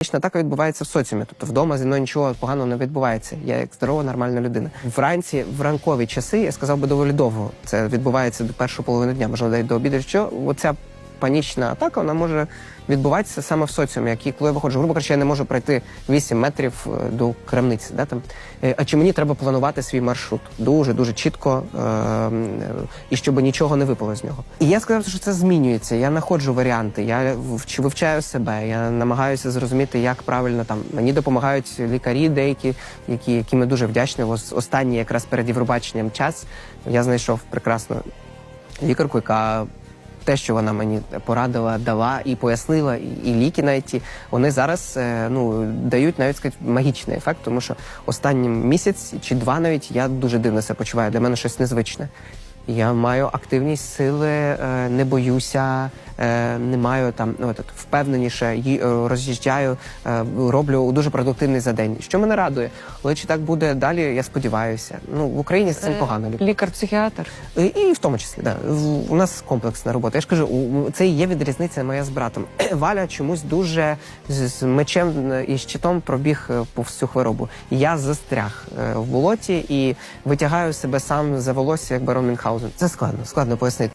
Панічна атака відбувається в соціумі, тобто вдома зі мною нічого поганого не відбувається. Я як здорова, нормальна людина. Вранці, в ранкові часи, я сказав би доволі довго. Це відбувається до першої половини дня, можливо, навіть до обіду. Що оця панічна атака вона може відбуватися саме в соціумі, який коли я виходжу. Грубо кажучи, я не можу пройти 8 метрів е, до крамниці. Да, там. Е, А чи мені треба планувати свій маршрут дуже дуже чітко е, і щоб нічого не випало з нього. І я сказав, що це змінюється. Я знаходжу варіанти, я вч- вивчаю себе, я намагаюся зрозуміти, як правильно там мені допомагають лікарі, деякі, які, які ми дуже вдячні. Ось останній якраз перед Євробаченням час я знайшов прекрасну лікарку, яка те, що вона мені порадила, дала і пояснила, і, ліки навіть вони зараз е, ну дають навіть сказати, магічний ефект, тому що останній місяць чи два навіть я дуже дивно себе почуваю. Для мене щось незвичне. Я маю активність сили, е, не боюся, не маю там ну, от, впевненіше ї- е, роз'їжджаю, е, роблю дуже продуктивний за день. Що мене радує. Але чи так буде далі, я сподіваюся. Ну в Україні з цим погано. Лікар-психіатр. І, і в тому числі, да. У нас комплексна робота. Я ж кажу, у- це і є від різниця моя з братом. Валя чомусь дуже з, з мечем е, і щитом пробіг е, повз цю хворобу. Я застряг е, в болоті і витягаю себе сам за волосся, як барон Мюнхгаузен. Це складно, складно пояснити.